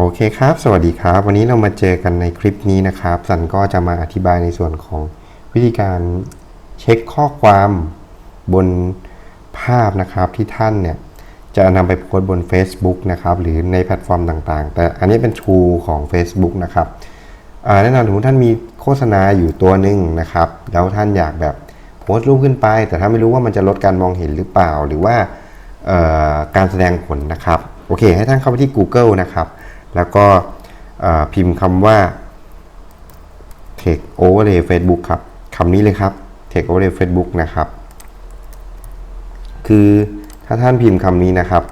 โอเคครับ สวัสดีครับ วันนี้เรามาเจอกันในคลิปนี้นะครับ สันก็จะมาอธิบายในส่วนของวิธีการเช็คข้อความบนภาพนะครับที่ท่านเนี่ยจะนำไปโพสต์บน Facebook นะครับ หรือในแพลตฟอร์มต่างๆ แต่อันนี้เป็นชูของ Facebook นะครับแน่นอนสมมติท่านมีโฆษณาอยู่ตัวหนึ่งนะครับ แล้วท่านอยากแบบโพสต์รูปขึ้นไป แต่ถ้าไม่รู้ว่ามันจะลดการมองเห็นหรือเปล่า หรือว่าการแสดงผลนะครับ โอเค ให้ท่านเข้าไปที่ Google นะครับ แล้วก็พิมพ์คำว่า Take Overlay Facebook ครับคำนี้เลยครับ Take Overlay Facebook นะครับ คือถ้าท่านพิมพ์คำนี้นะครับ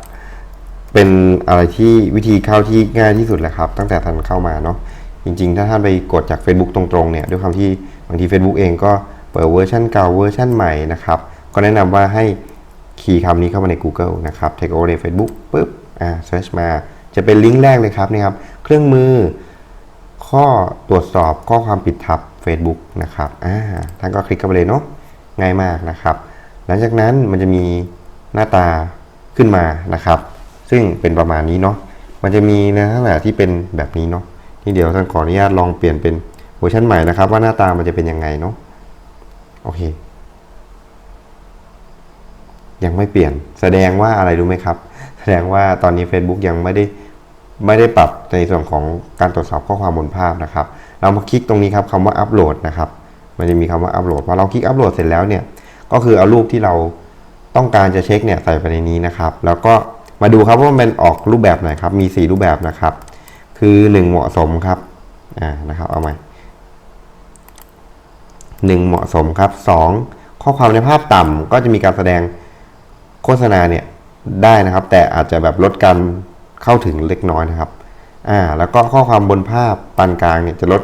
เป็นอะไรที่วิธีเข้าที่ง่ายที่สุดแหละครับ ตั้งแต่ท่านเข้ามาเนาะจริงๆ ถ้าท่านไปกดจาก Facebook ตรงๆเนี่ยด้วยความที่บางที Facebook เองก็เปิดเวอร์ชันเก่าเวอร์ชันใหม่นะครับ ก็แนะนำว่าให้คีย์คำนี้เข้ามาใน Google นะครับ Take Overlay Facebook ปุ๊บอ่า search มา จะเป็นลิงก์แรกเลยครับนี่ครับ เครื่องมือ ข้อตรวจสอบข้อความผิดทับ Facebook นะครับอ่าท่านก็คลิกเข้าไปเลยเนาะง่ายมากนะครับ หลังจากนั้นมันจะมีหน้าตาขึ้นมานะครับ ซึ่งเป็นประมาณนี้เนาะมันจะมีในลักษณะที่เป็นแบบนี้เนาะที่เดี๋ยวท่านขออนุญาตลองเปลี่ยนเป็นเวอร์ชันใหม่นะครับ ว่าหน้าตามันจะเป็นยังไงเนาะโอเค ยังไม่เปลี่ยน แสดงว่าอะไรรู้ไหมครับ แสดงว่าตอนนี้ Facebook ยังไม่ได้ไม่ได้ปรับในส่วนของการตรวจสอบข้อความบนภาพนะครับ เรามาคลิกตรงนี้ครับคำว่าอัปโหลดนะครับ มันจะมีคำว่าอัปโหลดพอเราคลิกอัปโหลดเสร็จแล้วเนี่ย ก็คือเอารูปที่เราต้องการจะเช็คเนี่ยใส่ไปในนี้นะครับ แล้วก็มาดูครับว่ามันออกรูปแบบไหนครับ มี 4 รูปแบบนะครับ คือ 1 เหมาะสมครับอ่านะครับเอาใหม่1เหมาะสมครับ 2 ข้อความในภาพต่ำก็จะมีการแสดง โฆษณาเนี่ยได้นะครับ แต่อาจจะแบบลดการเข้าถึงเล็กน้อยนะครับอ่าแล้วก็ข้อความบนภาพปานกลางเนี่ยจะลด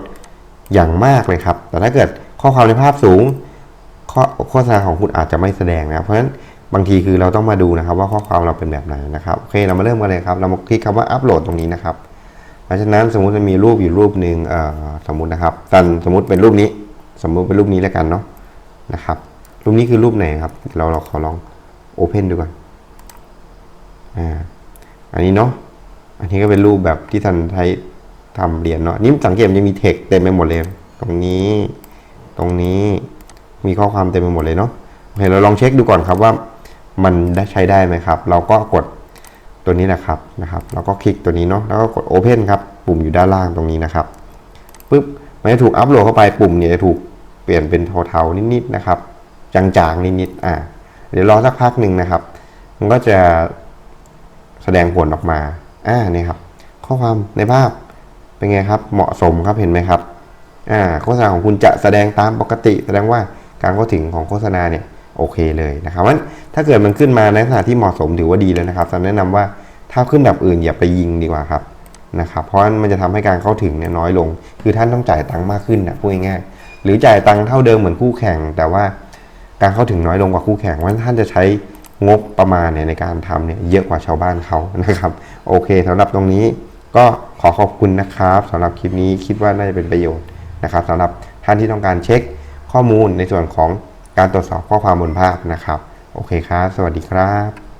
อย่างมากเลยครับ แต่ถ้าเกิดข้อความในภาพสูงข้อโฆษณาของคุณอาจจะไม่แสดงนะครับเพราะฉะนั้นบางทีคือเราต้องมาดูนะครับ ว่าข้อความเราเป็นแบบไหนนะครับโอเคเรามาเริ่มกันเลยครับ เรามาคลิกคำว่าอัปโหลดตรงนี้นะครับหลังจากนั้นสมมุติมันมีรูปอยู่รูปหนึ่งเอ่อสมมุตินะครับตันสมมุติเป็นรูปนี้ สมมุติเป็นรูปนี้แล้วกันเนาะนะครับรูปนี้คือรูปไหนครับเราเราขอลอง โอเพนดูก่อนอ่าอันนี้เนาะอันนี้ก็เป็นรูปแบบที่ท่านใช้ทำเหรียนเนาะนี่สังเกตมันจะมีเทคเต็มไปหมดเลย ตรงนี้ตรงนี้มีข้อความเต็มไปหมดเลยเนาะโอเคเราลองเช็คดูก่อนครับว่ามันได้ใช้ได้ไหมครับ เราก็กดตัวนี้นะครับนะครับเราก็คลิกตัวนี้เนาะแล้วก็กด Open ครับ ปุ่มอยู่ด้านล่างตรงนี้นะครับปุ๊บมันจะถูกอัปโหลดเข้าไปปุ่มเนี่ยจะถูกเปลี่ยนเป็นเทาๆนิดๆนะครับ จางๆนิดๆอ่า เดี๋ยวรอสักพักหนึ่งนะครับ มันก็จะแสดงผลออกมา อ่า นี่ครับ ข้อความในภาพเป็นไงครับ เหมาะสมครับ เห็นไหมครับ อ่า โฆษณาของคุณจะแสดงตามปกติ แสดงว่าการเข้าถึงของโฆษณาเนี่ยโอเคเลยนะครับเพราะฉะนั้นถ้าเกิดมันขึ้นมาในลักษณะที่เหมาะสมถือว่าดีเลยนะครับแนะนำว่าถ้าขึ้นแบบอื่นอย่าไปยิงดีกว่าครับนะครับ เพราะมันจะทำให้การเข้าถึงเนี่ยน้อยลง คือท่านต้องจ่ายตังค์มากขึ้นนะพูดง่ายๆหรือจ่ายตังค์เท่าเดิมเหมือนคู่แข่ง แต่ว่า การเข้าถึงน้อยลงกว่าคู่แข่งว่าท่านจะใช้งบประมาณเนี่ยในการทำเนี่ยเยอะกว่าชาวบ้านเขานะครับ โอเคสำหรับตรงนี้ก็ขอขอบคุณนะครับสำหรับคลิปนี้คิดว่าน่าจะเป็นประโยชน์นะครับสำหรับท่านที่ต้องการเช็คข้อมูลในส่วนของการตรวจสอบข้อความบนภาพนะครับ โอเคครับ สวัสดีครับ